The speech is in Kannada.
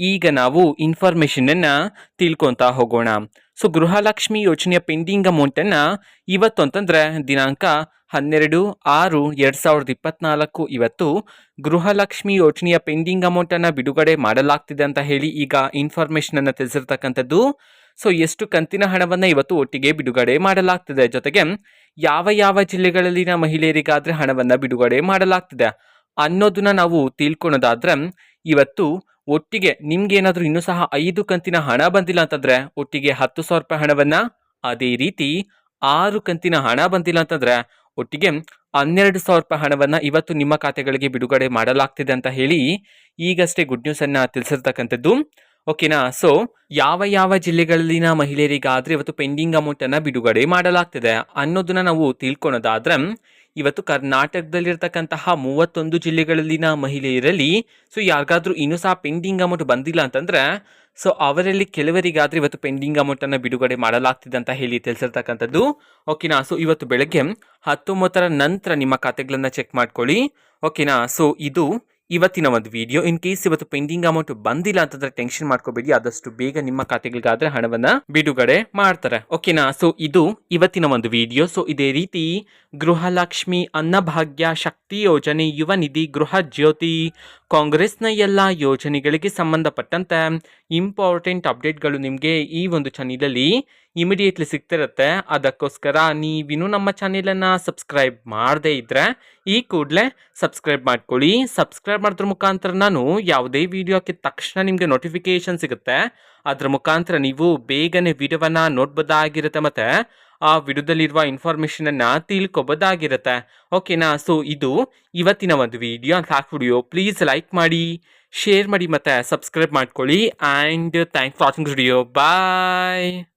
ಈಗ ನಾವು ಇನ್ಫಾರ್ಮೇಷನನ್ನು ತಿಳ್ಕೊತಾ ಹೋಗೋಣ. ಸೊ, ಗೃಹಲಕ್ಷ್ಮಿ ಯೋಜನೆಯ ಪೆಂಡಿಂಗ್ ಅಮೌಂಟನ್ನು ಇವತ್ತು ಅಂತಂದರೆ ದಿನಾಂಕ ಹನ್ನೆರಡು ಆರು ಎರಡು ಸಾವಿರದ ಇಪ್ಪತ್ನಾಲ್ಕು. ಇವತ್ತು ಗೃಹಲಕ್ಷ್ಮಿ ಯೋಜನೆಯ ಪೆಂಡಿಂಗ್ ಅಮೌಂಟನ್ನು ಬಿಡುಗಡೆ ಮಾಡಲಾಗ್ತಿದೆ ಅಂತ ಹೇಳಿ ಈಗ ಇನ್ಫಾರ್ಮೇಷನನ್ನು ತಿಳಿಸಿರ್ತಕ್ಕಂಥದ್ದು. ಸೊ, ಎಷ್ಟು ಕಂತಿನ ಹಣವನ್ನು ಇವತ್ತು ಒಟ್ಟಿಗೆ ಬಿಡುಗಡೆ ಮಾಡಲಾಗ್ತಿದೆ. ಜೊತೆಗೆ ಯಾವ ಯಾವ ಜಿಲ್ಲೆಗಳಲ್ಲಿನ ಮಹಿಳೆಯರಿಗಾದರೆ ಹಣವನ್ನು ಬಿಡುಗಡೆ ಮಾಡಲಾಗ್ತಿದೆ ಅನ್ನೋದನ್ನ ನಾವು ತಿಳ್ಕೊಳೋದಾದ್ರೆ ಇವತ್ತು ಒಟ್ಟಿಗೆ ನಿಮ್ಗೆ ಏನಾದರೂ ಇನ್ನೂ ಸಹ ಐದು ಕಂತಿನ ಹಣ ಬಂದಿಲ್ಲ ಅಂತಂದ್ರೆ ಒಟ್ಟಿಗೆ ಹತ್ತು ಸಾವಿರ ರೂಪಾಯಿ ಹಣವನ್ನ ಅದೇ ರೀತಿ ಆರು ಕಂತಿನ ಹಣ ಬಂದಿಲ್ಲ ಅಂತಂದ್ರೆ ಒಟ್ಟಿಗೆ ಹನ್ನೆರಡು ಸಾವಿರ ರೂಪಾಯಿ ಹಣವನ್ನ ಇವತ್ತು ನಿಮ್ಮ ಖಾತೆಗಳಿಗೆ ಬಿಡುಗಡೆ ಮಾಡಲಾಗ್ತಿದೆ ಅಂತ ಹೇಳಿ ಈಗಷ್ಟೇ ಗುಡ್ ನ್ಯೂಸ್ ಅನ್ನ ತಿಳಿಸಿರ್ತಕ್ಕಂಥದ್ದು. ಓಕೆನಾ ಸೊ ಯಾವ ಯಾವ ಜಿಲ್ಲೆಗಳಲ್ಲಿನ ಮಹಿಳೆಯರಿಗಾದ್ರೆ ಇವತ್ತು ಪೆಂಡಿಂಗ್ ಅಮೌಂಟ್ ಅನ್ನ ಬಿಡುಗಡೆ ಮಾಡಲಾಗ್ತಿದೆ ಅನ್ನೋದನ್ನ ನಾವು ತಿಳ್ಕೊಳೋದಾದ್ರೆ ಇವತ್ತು ಕರ್ನಾಟಕದಲ್ಲಿರ್ತಕ್ಕಂತಹ ಮೂವತ್ತೊಂದು ಜಿಲ್ಲೆಗಳಲ್ಲಿನ ಮಹಿಳೆಯರಲ್ಲಿ ಸೊ ಯಾರಿಗಾದ್ರೂ ಇನ್ನೂ ಸಹ ಪೆಂಡಿಂಗ್ ಅಮೌಂಟ್ ಬಂದಿಲ್ಲ ಅಂತಂದ್ರೆ ಸೊ ಅವರಲ್ಲಿ ಕೆಲವರಿಗಾದ್ರೆ ಇವತ್ತು ಪೆಂಡಿಂಗ್ ಅಮೌಂಟನ್ನು ಬಿಡುಗಡೆ ಮಾಡಲಾಗ್ತಿದೆ ಅಂತ ಹೇಳಿ ತಿಳಿಸಿರ್ತಕ್ಕಂಥದ್ದು. ಓಕೆನಾ ಸೊ ಇವತ್ತು ಬೆಳಗ್ಗೆ ಹತ್ತೊಂಬತ್ತರ ನಂತರ ನಿಮ್ಮ ಖಾತೆಗಳನ್ನು ಚೆಕ್ ಮಾಡ್ಕೊಳ್ಳಿ. ಓಕೆನಾ ಸೊ ಇದು ಇವತ್ತಿನ ಒಂದು ವಿಡಿಯೋ ಇನ್ ಕೇಸ್ ಇವತ್ತು ಪೆಂಡಿಂಗ್ ಅಮೌಂಟ್ ಬಂದಿಲ್ಲ ಅಂತಂದ್ರೆ ಟೆನ್ಷನ್ ಮಾಡ್ಕೋಬೇಡಿ. ಆದಷ್ಟು ಬೇಗ ನಿಮ್ಮ ಖಾತೆಗಳಿಗಾದ್ರೆ ಹಣವನ್ನ ಬಿಡುಗಡೆ ಮಾಡ್ತಾರೆ. ಓಕೆನಾ ಸೊ ಇದು ಇವತ್ತಿನ ಒಂದು ವಿಡಿಯೋ ಸೊ ಇದೇ ರೀತಿ ಗೃಹಲಕ್ಷ್ಮಿ ಅನ್ನಭಾಗ್ಯ ಶಕ್ತಿ ಯೋಜನೆ ಯುವ ನಿಧಿ ಗೃಹ ಜ್ಯೋತಿ ಕಾಂಗ್ರೆಸ್ನ ಎಲ್ಲ ಯೋಜನೆಗಳಿಗೆ ಸಂಬಂಧಪಟ್ಟಂತೆ ಇಂಪಾರ್ಟೆಂಟ್ ಅಪ್ಡೇಟ್ಗಳು ನಿಮಗೆ ಈ ಒಂದು ಚಾನಲಲ್ಲಿ ಇಮಿಡಿಯೇಟ್ಲಿ ಸಿಗ್ತಿರುತ್ತೆ. ಅದಕ್ಕೋಸ್ಕರ ನೀವಿನ್ನೂ ನಮ್ಮ ಚಾನೆಲನ್ನು ಸಬ್ಸ್ಕ್ರೈಬ್ ಮಾಡದೇ ಇದ್ದರೆ ಈ ಕೂಡಲೇ ಸಬ್ಸ್ಕ್ರೈಬ್ ಮಾಡ್ಕೊಳ್ಳಿ. ಸಬ್ಸ್ಕ್ರೈಬ್ ಮಾಡಿದ್ರ ಮುಖಾಂತರ ನಾನು ಯಾವುದೇ ವಿಡಿಯೋ ಹಾಕಿದ ತಕ್ಷಣ ನಿಮಗೆ ನೋಟಿಫಿಕೇಶನ್ ಸಿಗುತ್ತೆ. ಅದರ ಮುಖಾಂತರ ನೀವು ಬೇಗನೆ ವಿಡಿಯೋವನ್ನು ನೋಡ್ಬೋದಾಗಿರುತ್ತೆ ಮತ್ತು ಆ ವಿಡಿಯೋದಲ್ಲಿರುವ ಇನ್ಫಾರ್ಮೇಷನನ್ನು ತಿಳ್ಕೊಬೋದಾಗಿರುತ್ತೆ. ಓಕೆನಾ ಸೊ ಇದು ಇವತ್ತಿನ ಒಂದು ವಿಡಿಯೋ ಸಾಕು ವಿಡಿಯೋ ಪ್ಲೀಸ್ ಲೈಕ್ ಮಾಡಿ ಶೇರ್ ಮಾಡಿ ಮತ್ತೆ ಸಬ್ಸ್ಕ್ರೈಬ್ ಮಾಡ್ಕೊಳ್ಳಿ and thanks watching video bye